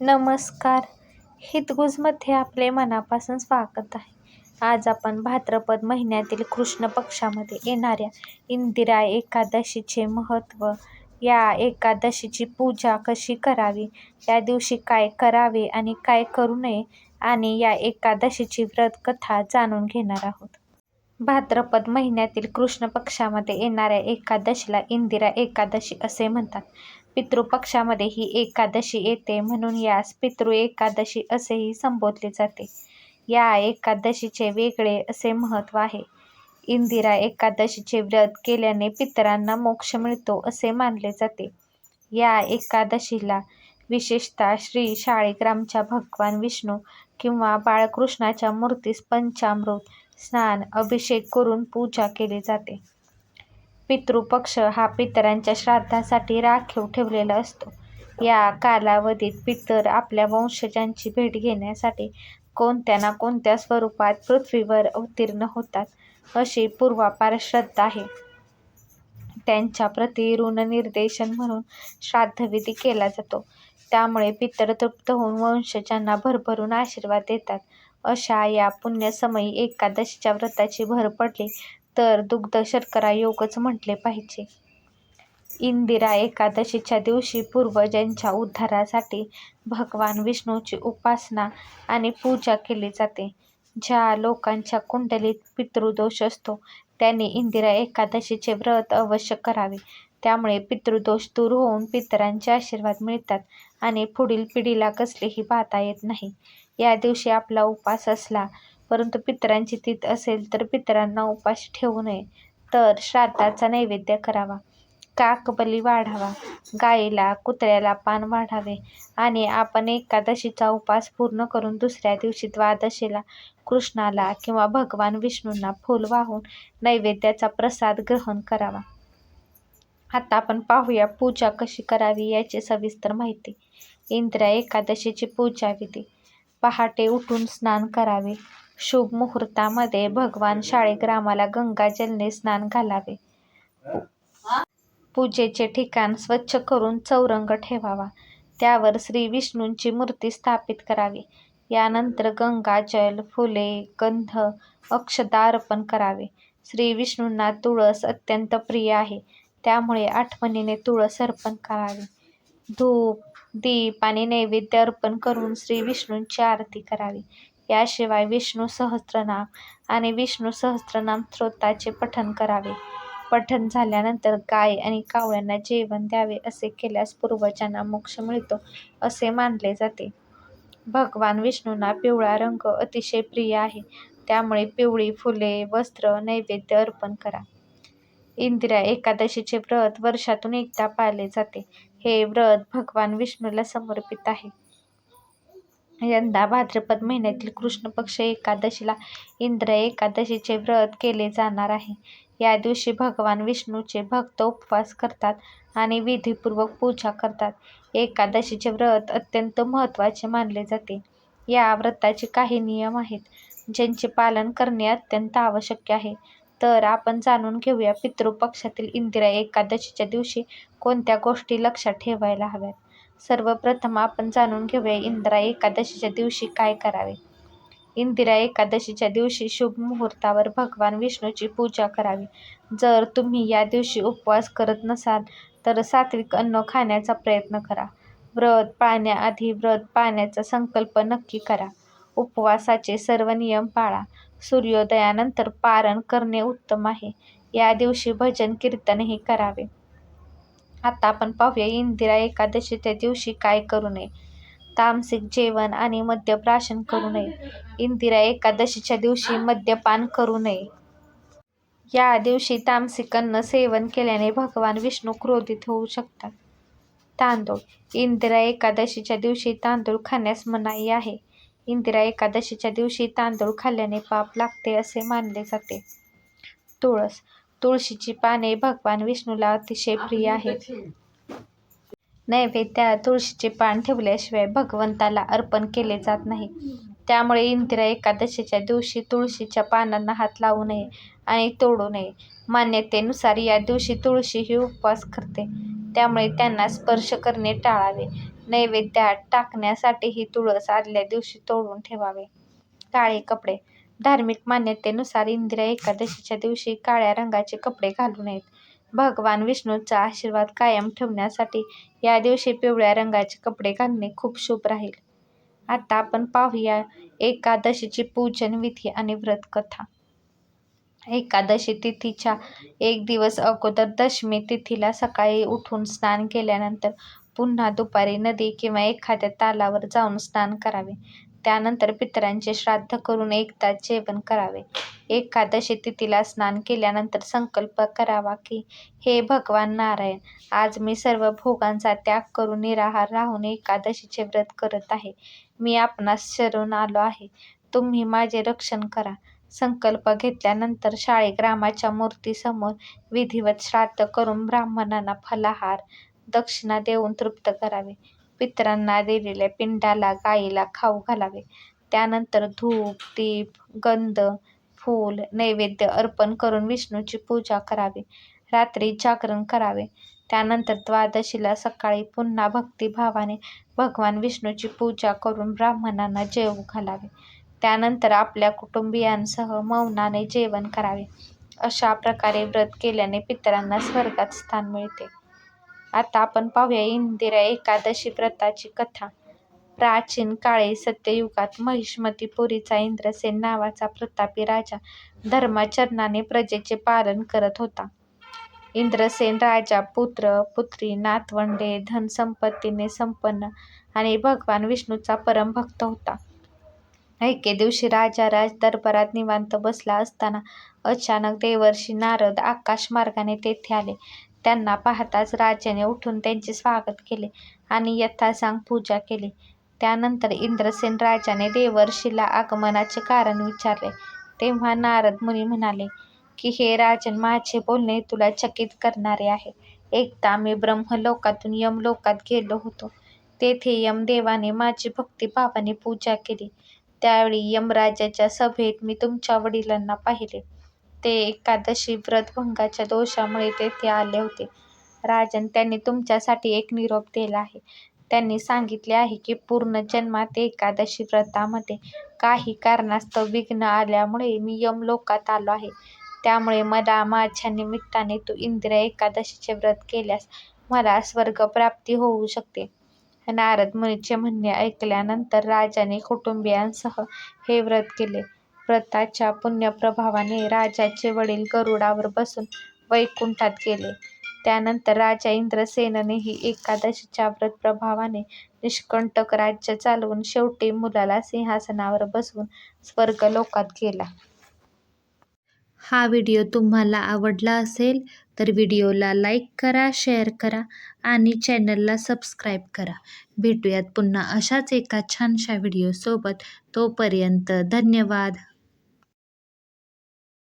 नमस्कार. हितगुजमध्ये आपले मनापासून स्वागत आहे. आज आपण भाद्रपद महिन्यातील कृष्ण पक्षामध्ये येणाऱ्या इंदिरा एकादशीचे महत्त्व या एकादशीची पूजा कशी करावी या दिवशी काय करावे आणि काय करू नये आणि या एकादशीची व्रत कथा जाणून घेणार आहोत. भाद्रपद महिन्यातील कृष्ण पक्षामध्ये येणाऱ्या एकादशीला इंदिरा एकादशी असे म्हणतात. पितृपक्षामध्ये ही एकादशी येते म्हणून यास पितृ एकादशी असेही संबोधले जाते. या एकादशीचे वेगळे असे महत्त्व आहे. इंदिरा एकादशीचे व्रत केल्याने पितरांना मोक्ष मिळतो असे मानले जाते. या एकादशीला विशेषतः श्री शाळेग्रामच्या भगवान विष्णू किंवा बाळकृष्णाच्या मूर्तीस पंचामृत स्नान अभिषेक करून पूजा केली जाते. पितृपक्ष हा पितरांच्या श्राद्धासाठी राखीव ठेवलेला असतो. या कालावधीत पितर आपल्या वंशजांची भेट घेण्यासाठी कोणत्या ना कोणत्या स्वरूपात पृथ्वीवर अवतीर्ण होतात अशी पूर्वापार श्रद्धा आहे. त्यांच्या प्रती ऋणनिर्देशन म्हणून श्राद्धविधी केला जातो. त्यामुळे पितर तृप्त होऊन वंशजांना भरभरून आशीर्वाद देतात. अशा या पुण्यसमयी एकादशीच्या व्रताची भर पडली तर दुग्ध शर्करा योगच म्हटले पाहिजे. इंदिरा एकादशीच्या दिवशी पूर्वजांच्या उद्धारासाठी भगवान विष्णूची उपासना आणि पूजा केली जाते. ज्या लोकांच्या कुंडलीत पितृदोष असतो त्यांनी इंदिरा एकादशीचे व्रत अवश्य करावे. त्यामुळे पितृदोष दूर होऊन पितरांचे आशीर्वाद मिळतात आणि पुढील पिढीला कसलीही पाहता येत नाही. या दिवशी आपला उपास असला परंतु पितरांची तीत असेल तर पितरांना उपाशी ठेवू नये. तर श्राद्धाचा नैवेद्य करावा. काकबली वाढावा. गाईला कुत्र्याला पान वाढावे. आणि आपण एकादशीचा उपास पूर्ण करून दुसऱ्या दिवशी द्वादशीला कृष्णाला किंवा भगवान विष्णूंना फूल वाहून नैवेद्याचा प्रसाद ग्रहण करावा. आता आपण पाहूया पूजा कशी करावी याची सविस्तर माहिती. इंद्रा एकादशीची पूजा विधी. पहाटे उठून स्नान करावे. शुभ मुहूर्तामध्ये भगवान शाळीग्रामाला गंगाजलने स्नान घालावे. पूजेचे ठिकाण स्वच्छ करून चौरंग ठेवावा. त्यावर श्री विष्णूंची मूर्ती स्थापित करावी. यानंतर गंगाजल फुले गंध अक्षदा अर्पण करावे. श्री विष्णूंना तुळस अत्यंत प्रिय आहे. त्यामुळे आठवणीने तुळस अर्पण करावी. धूप दीप आणि नैवेद्य अर्पण करून श्री विष्णूंची आरती करावी. याशिवाय विष्णू सहस्त्रनाम आणि विष्णू सहस्त्रनाम स्तोत्राचे पठण करावे. पठण झाल्यानंतर गाय आणि कावळ्यांना जेवण द्यावे असे केल्यास पूर्वजांना मोक्ष मिळतो असे मानले जाते. भगवान विष्णूंना पिवळा रंग अतिशय प्रिय आहे त्यामुळे पिवळी फुले वस्त्र नैवेद्य अर्पण करा. इंदिरा एकादशीचे व्रत वर्षातून एकदा पाळले जाते. हे व्रत भगवान विष्णूला समर्पित आहे. यंदा भाद्रपद महिन्यातील कृष्ण पक्ष एकादशीला इंद्र एकादशीचे व्रत केले जाणार आहे. या दिवशी भगवान विष्णूचे भक्त उपवास करतात आणि विधीपूर्वक पूजा करतात. एकादशीचे व्रत अत्यंत महत्त्वाचे मानले जाते. या व्रताचे काही नियम आहेत ज्यांचे पालन करणे अत्यंत आवश्यक आहे. तर आपण जाणून घेऊया पितृपक्षातील इंदिरा एकादशीच्या दिवशी कोणत्या गोष्टी लक्षात ठेवायला हव्यात. सर्वप्रथम आपण जाणून घेऊया इंदिरा एकादशीच्या दिवशी काय करावे. इंदिरा एकादशीच्या दिवशी शुभ मुहूर्तावर भगवान विष्णूची पूजा करावी. जर तुम्ही या दिवशी उपवास करत नसाल तर सात्विक अन्न खाण्याचा प्रयत्न करा. व्रत पाळण्याआधी व्रत पाळण्याचा संकल्प नक्की करा. उपवासाचे सर्व नियम पाळा. सूर्योदयानंतर पारण करणे उत्तम आहे. या दिवशी भजन कीर्तनही करावे. आता आपण पाहूया इंदिरा एकादशीच्या दिवशी काय करू नये. तामसिक जेवण आणि मद्यप्राशन करू नये. इंदिरा एकादशीच्या दिवशी मद्यपान करू नये. या दिवशी तामसिक अन्न सेवन केल्याने भगवान विष्णू क्रोधित होऊ शकतात. तांदूळ. इंदिरा एकादशीच्या दिवशी तांदूळ खाण्यास मनाई आहे. इंदिरा एकादशीच्या दिवशी तांदूळ खाल्ल्याने पाप लागते असे मानले जाते. तुळस. तुळशीची पाने भगवान विष्णूला अतिशय प्रिय आहेत नैवेद्यात तुळशीचे पान ठेवल्याशिवाय भगवंताला अर्पण केले जात नाही. त्यामुळे इंदिरा एकादशीच्या दिवशी तुळशीच्या पानांना हात लावू नये आणि तोडू नये. मान्यतेनुसार या दिवशी तुळशी ही उपवास करते. त्यामुळे त्यांना स्पर्श करणे टाळावे. नैवेद्यात टाकण्यासाठी ही तुळस आदल्या दिवशी तोडून ठेवावे. काळे कपडे धार्मिक मान्यतेनुसार इंदिरा एकादशीच्या दिवशी काळ्या रंगाचे कपडे घालू नयेत भगवान विष्णूचा आशीर्वाद कायम ठेवण्यासाठी या दिवशी पिवळ्या रंगाचे कपडे घालणे खूप शुभ राहील. आता आपण पाहूया एकादशीची पूजन विधी आणि व्रत कथा एकादशी तिथीच्या एक दिवस अगोदर दशमी तिथीला सकाळी उठून स्नान केल्यानंतर पुन्हा दुपारी नदी किंवा एखाद्या तालावर जाऊन स्नान करावे. त्यानंतर पितरांचे श्राद्ध करून एक तास जेवण करावे. एकादशी तिथीला स्नान केल्यानंतर संकल्प करावा की हे भगवान नारायण आज मी सर्व भोगांचा त्याग करून निराहार राहून एकादशीचे व्रत करत आहे. मी आपणास शरण आलो आहे. तुम्ही माझे रक्षण करा. संकल्प घेतल्यानंतर शाळीग्रामाच्या मूर्तीसमोर विधिवत श्राद्ध करून ब्राह्मणांना फलाहार दक्षिणा देऊन तृप्त करावे. पितरांना दिलेल्या पिंडाला गाईला खाऊ घालावे. त्यानंतर धूप दीप गंध फूल नैवेद्य अर्पण करून विष्णूची पूजा करावी. रात्री जागरण करावे. त्यानंतर द्वादशीला सकाळी पुन्हा भक्तिभावाने भगवान विष्णूची पूजा करून ब्राह्मणांना जेवू घालावे. त्यानंतर आपल्या कुटुंबियांसह मौनाने जेवण करावे. अशा प्रकारे व्रत केल्याने पितरांना स्वर्गात स्थान मिळते. आता आपण पाहूया इंदिरा एकादशी व्रताची कथा. प्राचीन काळी सत्ययुगात महिष्मतीपुरीचा इंद्रसेन नावाचा प्रतापी राजा धर्माचरणाने प्रजेचे पालन करत होता. इंद्रसेन राजा पुत्र पुत्री नातवंडे धनसंपत्तीने संपन्न आणि भगवान विष्णूचा परम भक्त होता. एके दिवशी राजा राज दरबारात निवांत बसला असताना अचानक देवर्षी नारद आकाश मार्गाने तेथे आले. त्यांना पाहताच राजाने उठून त्यांचे स्वागत केले आणि यथासांग पूजा केली. त्यानंतर इंद्रसेन राजाने देवर्षीला आगमनाचे कारण विचारले. तेव्हा नारद मुनी म्हणाले की हे राजन माझे बोलणे तुला चकित करणारे आहे. एकदा मी ब्रह्मलोकातून यमलोकात गेलो होतो. तेथे यमदेवाने माझी भक्तिभावाने पूजा केली. त्यावेळी यमराजाच्या सभेत मी तुमच्या वडिलांना पाहिले. ते एकादशी व्रतभंगाच्या दोषामुळे तेथे आले होते. राजन त्यांनी तुमच्यासाठी एक निरोप दिला आहे. त्यांनी सांगितले आहे की पूर्ण जन्मात एकादशी व्रतामध्ये काही कारणास्तव विघ्न आल्यामुळे मी यमलोकात आलो आहे. त्यामुळे मला माझ्या निमित्ताने तू इंदिरा एकादशीचे व्रत केल्यास मला स्वर्गप्राप्ती होऊ शकते. नारद मुनीचे म्हणणे ऐकल्यानंतर राजाने कुटुंबियांसह हे व्रत केले. व्रताच्या पुण्यप्रभावाने राजाचे वडील गरुडावर बसून वैकुंठात गेले. त्यानंतर राजा इंद्रसेननेही एकादशीच्या व्रत प्रभावाने निष्कंटक राज्य चालवून शेवटी मुलाला सिंहासनावर बसवून स्वर्गलोकात गेला. हा व्हिडिओ तुम्हाला आवडला असेल तर व्हिडिओला लाईक करा शेअर करा आणि चॅनलला सबस्क्राईब करा. भेटूयात पुन्हा अशाच एका छानशा व्हिडिओसोबत. तोपर्यंत धन्यवाद.